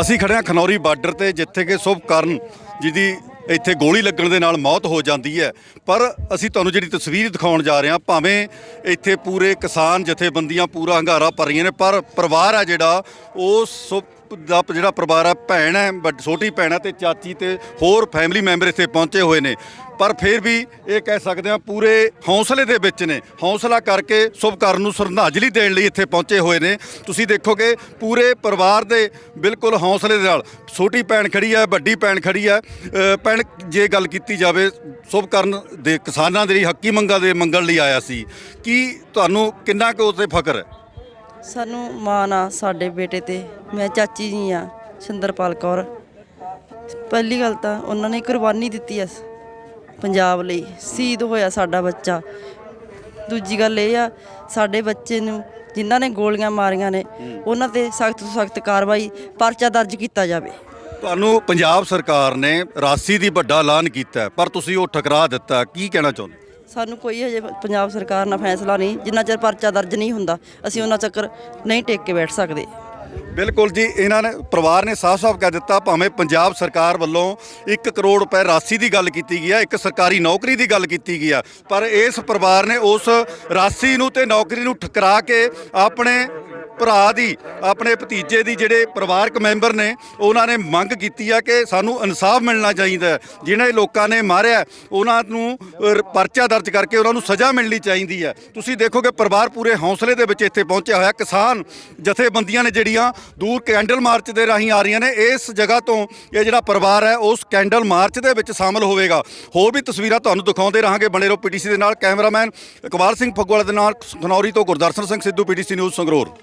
ਅਸੀਂ ਖੜੇ ਹਾਂ ਖਨੌਰੀ ਬਾਰਡਰ ਤੇ, ਜਿੱਥੇ ਕਿ ਸੁਭਕਰਨ ਜਿਹਦੀ ਇੱਥੇ ਗੋਲੀ ਲੱਗਣ ਦੇ ਨਾਲ ਮੌਤ ਹੋ ਜਾਂਦੀ ਹੈ। ਪਰ ਅਸੀਂ ਤੁਹਾਨੂੰ ਜਿਹੜੀ ਤਸਵੀਰ ਦਿਖਾਉਣ ਜਾ ਰਹੇ ਹਾਂ, ਭਾਵੇਂ ਇੱਥੇ ਪੂਰੇ ਕਿਸਾਨ ਜਥੇਬੰਦੀਆਂ ਪੂਰਾ ਹੰਗਾਰਾ ਭਰ ਰਹੀਆਂ ਨੇ, ਪਰ ਪਰਿਵਾਰ ਹੈ ਜਿਹੜਾ, ਉਹ ਸੁਭ ਦਾ ਜਿਹੜਾ ਪਰਿਵਾਰ ਹੈ, ਭੈਣ ਹੈ, ਵੱਡ- ਛੋਟੀ ਭੈਣ ਹੈ ਤੇ ਚਾਚੀ ਤੇ ਹੋਰ ਫੈਮਿਲੀ ਮੈਂਬਰ ਇੱਥੇ ਪਹੁੰਚੇ ਹੋਏ ਨੇ। ਪਰ ਫਿਰ ਵੀ ਇਹ ਕਹਿ ਸਕਦੇ ਹਾਂ ਪੂਰੇ ਹੌਸਲੇ ਦੇ ਵਿੱਚ ਨੇ। ਹੌਸਲਾ ਕਰਕੇ ਸੁਭਕਰਨ ਨੂੰ ਸ਼ਰਧਾਂਜਲੀ ਦੇਣ ਲਈ ਇੱਥੇ ਪਹੁੰਚੇ ਹੋਏ ਨੇ। ਤੁਸੀਂ ਦੇਖੋਗੇ ਪੂਰੇ ਪਰਿਵਾਰ ਦੇ ਬਿਲਕੁਲ ਹੌਸਲੇ ਦੇ ਨਾਲ ਛੋਟੀ ਭੈਣ ਖੜੀ ਹੈ, ਵੱਡੀ ਭੈਣ ਖੜੀ ਹੈ। ਭੈਣ, ਜੇ ਗੱਲ ਕੀਤੀ ਜਾਵੇ, ਸੁਭਕਰਨ ਦੇ ਕਿਸਾਨਾਂ ਦੇ ਲਈ, ਹੱਕੀ ਮੰਗਾਂ ਦੇ ਮੰਗਣ ਲਈ ਆਇਆ ਸੀ। ਕੀ ਤੁਹਾਨੂੰ ਕਿੰਨਾ ਕੁ ਉਸ ਤੇ ਫਖਰ ਹੈ? ਸਾਨੂੰ ਮਾਣ ਆ ਸਾਡੇ ਬੇਟੇ ਤੇ। ਮੈਂ ਚਾਚੀ ਜੀ ਆ, ਸਿੰਦਰਪਾਲ ਕੌਰ। ਪਹਿਲੀ ਗੱਲ ਤਾਂ ਉਹਨਾਂ ਨੇ ਕੁਰਬਾਨੀ ਦਿੱਤੀ ਐ ਪੰਜਾਬ ਲਈ। ਸ਼ਹੀਦ ਹੋਇਆ ਸਾਡਾ ਬੱਚਾ। ਦੂਜੀ ਗੱਲ ਇਹ ਆ, ਸਾਡੇ ਬੱਚੇ ਨੂੰ ਜਿਨ੍ਹਾਂ ਨੇ ਗੋਲੀਆਂ ਮਾਰੀਆਂ ਨੇ, ਉਹਨਾਂ ਤੇ ਸਖਤ ਤੋਂ ਸਖਤ ਕਾਰਵਾਈ, ਪਰਚਾ ਦਰਜ ਕੀਤਾ ਜਾਵੇ। ਤੁਹਾਨੂੰ ਪੰਜਾਬ ਸਰਕਾਰ ਨੇ ਰਾਸੀ ਦੀ ਵੱਡਾ ਐਲਾਨ ਕੀਤਾ ਪਰ ਤੁਸੀਂ ਉਹ ਠਕਰਾ ਦਿੱਤਾ ਕੀ ਕਹਿਣਾ ਚਾਹੁੰਦੇ? ਸਾਨੂੰ ਕੋਈ ਹਜੇ ਪੰਜਾਬ ਸਰਕਾਰ ਨਾਲ ਫੈਸਲਾ ਨਹੀਂ, ਜਿੰਨਾ ਚਿਰ ਪਰਚਾ ਦਰਜ ਨਹੀਂ ਹੁੰਦਾ, ਅਸੀਂ ਉਹਨਾਂ ਚੱਕਰ ਨਹੀਂ ਟੇਕ ਕੇ ਬੈਠ ਸਕਦੇ। ਬਿਲਕੁਲ ਜੀ, ਇਹਨਾਂ ਨੇ, ਪਰਿਵਾਰ ਨੇ ਸਾਫ਼-ਸਾਫ਼ ਕਹਿ ਦਿੱਤਾ, ਭਾਵੇਂ ਪੰਜਾਬ ਸਰਕਾਰ ਵੱਲੋਂ 1 ਕਰੋੜ ਰੁਪਏ ਰਾਸ਼ੀ ਦੀ ਗੱਲ ਕੀਤੀ ਗਈ ਆ, ਇੱਕ ਸਰਕਾਰੀ ਨੌਕਰੀ ਦੀ ਗੱਲ ਕੀਤੀ ਗਈ ਆ, ਪਰ ਇਸ ਪਰਿਵਾਰ ਨੇ ਉਸ ਰਾਸ਼ੀ ਨੂੰ ਤੇ ਨੌਕਰੀ ਨੂੰ ਠਕਰਾ ਕੇ ਆਪਣੇ ਭਰਾ ਦੀ, ਆਪਣੇ ਭਤੀਜੇ ਦੀ ਜਿਹੜੇ ਪਰਿਵਾਰਕ ਮੈਂਬਰ ਨੇ, ਉਹਨਾਂ ਨੇ ਮੰਗ ਕੀਤੀ ਆ ਕਿ ਸਾਨੂੰ ਇਨਸਾਫ ਮਿਲਣਾ ਚਾਹੀਦਾ ਜਿਹੜੇ ਲੋਕਾਂ ਨੇ ਮਾਰਿਆ, ਉਹਨਾਂ ਨੂੰ ਪਰਚਾ ਦਰਜ ਕਰਕੇ ਉਹਨਾਂ ਨੂੰ ਸਜ਼ਾ ਮਿਲਣੀ ਚਾਹੀਦੀ ਹੈ। ਤੁਸੀਂ ਦੇਖੋਗੇ ਪਰਿਵਾਰ ਪੂਰੇ ਹੌਸਲੇ ਦੇ ਵਿੱਚ ਇੱਥੇ ਪਹੁੰਚਿਆ ਹੋਇਆ। ਕਿਸਾਨ ਜਥੇਬੰਦੀਆਂ ਨੇ ਜਿਹੜੀਆਂ ਦੂਰ ਕੈਂਡਲ ਮਾਰਚ ਦੇ ਰਾਹੀਂ ਆ ਰਹੀਆਂ ਨੇ, ਇਸ ਜਗ੍ਹਾ ਤੋਂ ਇਹ ਜਿਹੜਾ ਪਰਿਵਾਰ ਹੈ, ਉਸ ਕੈਂਡਲ ਮਾਰਚ ਦੇ ਵਿੱਚ ਸ਼ਾਮਲ ਹੋਵੇਗਾ। ਹੋਰ ਵੀ ਤਸਵੀਰਾਂ ਤੁਹਾਨੂੰ ਦਿਖਾਉਂਦੇ ਰਹਾਂਗੇ। ਬਣੇ ਰਹੋ ਪੀਟੀਸੀ ਦੇ ਨਾਲ। ਕੈਮਰਾਮੈਨ ਇਕਬਾਲ ਸਿੰਘ ਫੱਗਵਾਲ ਦੇ ਨਾਲ, ਖਨੌਰੀ ਤੋਂ ਗੁਰਦਰਸ਼ਨ ਸਿੰਘ ਸਿੱਧੂ, ਪੀਟੀਸੀ ਨਿਊਜ਼ ਸੰਗਰੂਰ।